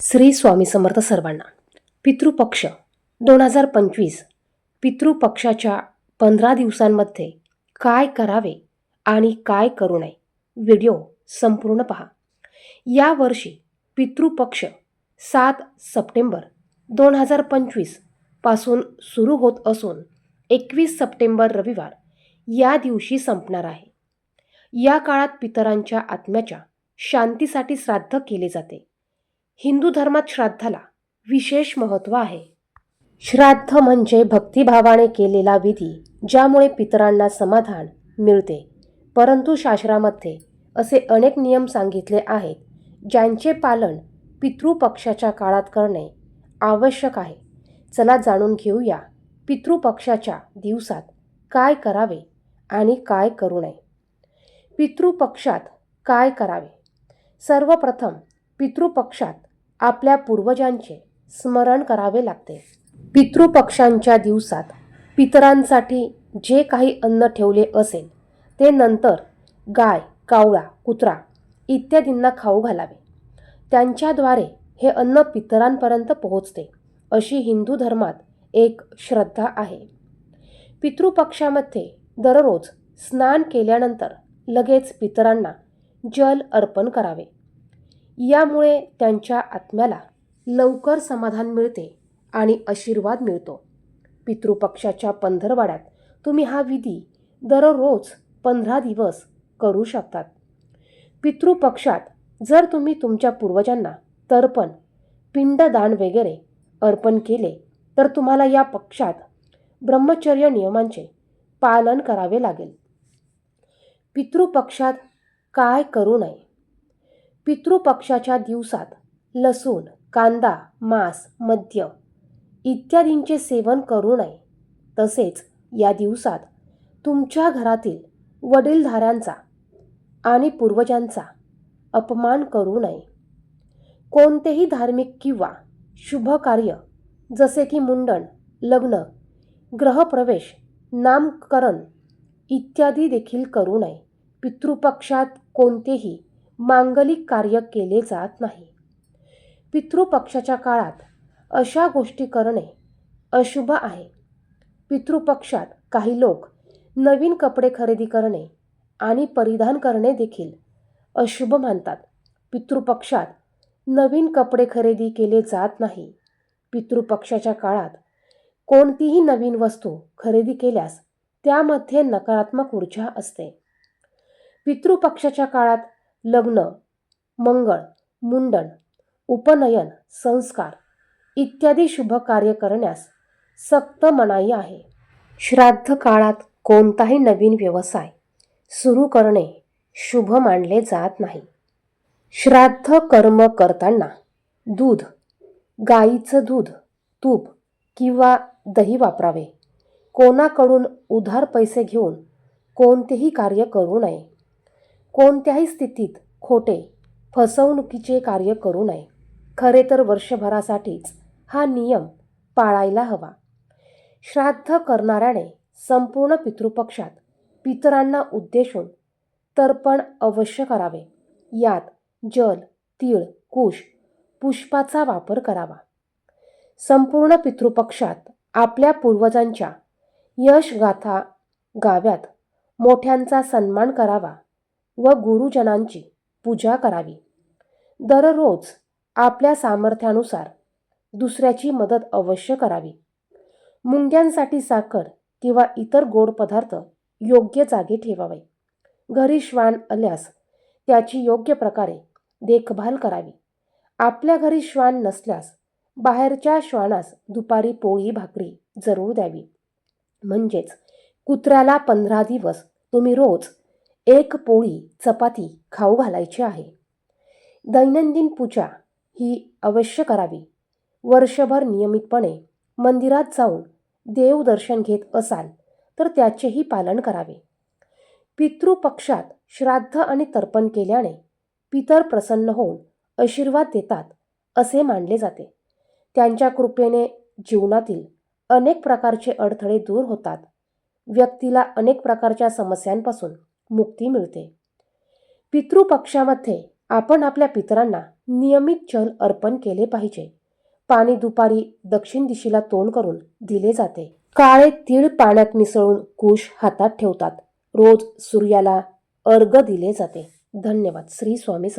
श्री स्वामी समर्थ सर्वांना. पितृपक्ष दोन हजार पंचवीस. पितृपक्षाच्या पंधरा दिवसांमध्ये काय करावे आणि काय करू नये? व्हिडिओ संपूर्ण पहा. यावर्षी पितृपक्ष सात सप्टेंबर दोन हजार पंचवीसपासून सुरू होत असून एकवीस सप्टेंबर रविवार या दिवशी संपणार आहे. या काळात पितरांच्या आत्म्याच्या शांतीसाठी श्राद्ध केले जाते. हिंदू धर्मात श्राद्धाला विशेष महत्त्व आहे. श्राद्ध म्हणजे भक्तिभावाने केलेला विधी ज्यामुळे पितरांना समाधान मिळते. परंतु शास्त्रामध्ये असे अनेक नियम सांगितले आहेत ज्यांचे पालन पितृपक्षाच्या काळात करणे आवश्यक आहे. चला जाणून घेऊया पितृपक्षाच्या दिवसात काय करावे आणि काय करू नये. पितृपक्षात काय करावे? सर्वप्रथम पितृपक्षात आपल्या पूर्वजांचे स्मरण करावे लागते. पितृपक्षांच्या दिवसात पितरांसाठी जे काही अन्न ठेवले असेल ते नंतर गाय कावळा कुत्रा इत्यादींना खाऊ घालावे. त्यांच्याद्वारे हे अन्न पितरांपर्यंत पोहोचते अशी हिंदू धर्मात एक श्रद्धा आहे. पितृपक्षामध्ये दररोज स्नान केल्यानंतर लगेच पितरांना जल अर्पण करावे. यामुळे त्यांच्या आत्म्याला लवकर समाधान मिळते आणि आशीर्वाद मिळतो. पितृपक्षाच्या पंधरवाड्यात तुम्ही हा विधी दररोज पंधरा दिवस करू शकतात. पितृपक्षात जर तुम्ही तुमच्या पूर्वजांना तर्पण पिंडदान वगैरे अर्पण केले तर तुम्हाला या पक्षात ब्रह्मचर्य नियमांचे पालन करावे लागेल. पितृपक्षात काय करू नये? पितृपक्षाच्या दिवसात लसूण कांदा मांस मद्य इत्यादींचे सेवन करू नये. तसेच या दिवसात तुमच्या घरातील वडीलधाऱ्यांचा आणि पूर्वजांचा अपमान करू नये. कोणतेही धार्मिक किंवा शुभ कार्य जसे की मुंडन लग्न ग्रहप्रवेश नामकरण इत्यादी देखील करू नये. पितृपक्षात कोणतेही मांगलिक कार्य केले जात नाही. पितृपक्षाच्या काळात अशा गोष्टी करणे अशुभ आहे. पितृपक्षात काही लोक नवीन कपडे खरेदी करणे आणि परिधान करणे देखील अशुभ मानतात. पितृपक्षात नवीन कपडे खरेदी केले जात नाही. पितृपक्षाच्या काळात कोणतीही नवीन वस्तू खरेदी केल्यास त्यामध्ये नकारात्मक ऊर्जा असते. पितृपक्षाच्या काळात लग्न मंगळ मुंडन उपनयन संस्कार इत्यादी शुभ कार्य करण्यास सक्त मनाई आहे. श्राद्ध काळात कोणताही नवीन व्यवसाय सुरू करणे शुभ मानले जात नाही. श्राद्ध कर्म करताना दूध गाईचं दूध तूप किंवा दही वापरावे. कोणाकडून उधार पैसे घेऊन कोणतेही कार्य करू नये. कोणत्याही स्थितीत खोटे फसवणुकीचे कार्य करू नये. खरे तर वर्षभरासाठीच हा नियम पाळायला हवा. श्राद्ध करणाऱ्याने संपूर्ण पितृपक्षात पितरांना उद्देशून तर्पण अवश्य करावे. यात जल तीळ कुश पुष्पाचा वापर करावा. संपूर्ण पितृपक्षात आपल्या पूर्वजांच्या यशगाथा गाव्यात मोठ्यांचा सन्मान करावा. व गुरुजनांची पूजा करावी. दररोज आपल्या सामर्थ्यानुसार दुसऱ्याची मदत अवश्य करावी. मुंग्यांसाठी साखर किंवा इतर गोड पदार्थ योग्य जागी ठेवावे. घरी श्वान आल्यास त्याची योग्य प्रकारे देखभाल करावी. आपल्या घरी श्वान नसल्यास बाहेरच्या श्वानास दुपारी पोळी भाकरी जरूर द्यावी. म्हणजेच कुत्र्याला पंधरा दिवस तुम्ही रोज एक पोळी चपाती खाऊ घालायची आहे. दैनंदिन पूजा ही अवश्य करावी. वर्षभर नियमितपणे मंदिरात जाऊन देवदर्शन घेत असाल तर त्याचेही पालन करावे. पितृपक्षात श्राद्ध आणि तर्पण केल्याने पितर प्रसन्न होऊन आशीर्वाद देतात असे मानले जाते. त्यांच्या कृपेने जीवनातील अनेक प्रकारचे अडथळे दूर होतात. व्यक्तीला अनेक प्रकारच्या समस्यांपासून मुक्ती मिळते. पितृपक्षामध्ये आपण आपल्या पितरांना नियमित जल अर्पण केले पाहिजे. पाणी दुपारी दक्षिण दिशेला तोंड करून दिले जाते. काळे तीळ पाण्यात मिसळून कुश हातात ठेवतात. रोज सूर्याला अर्घ दिले जाते. धन्यवाद. श्री स्वामी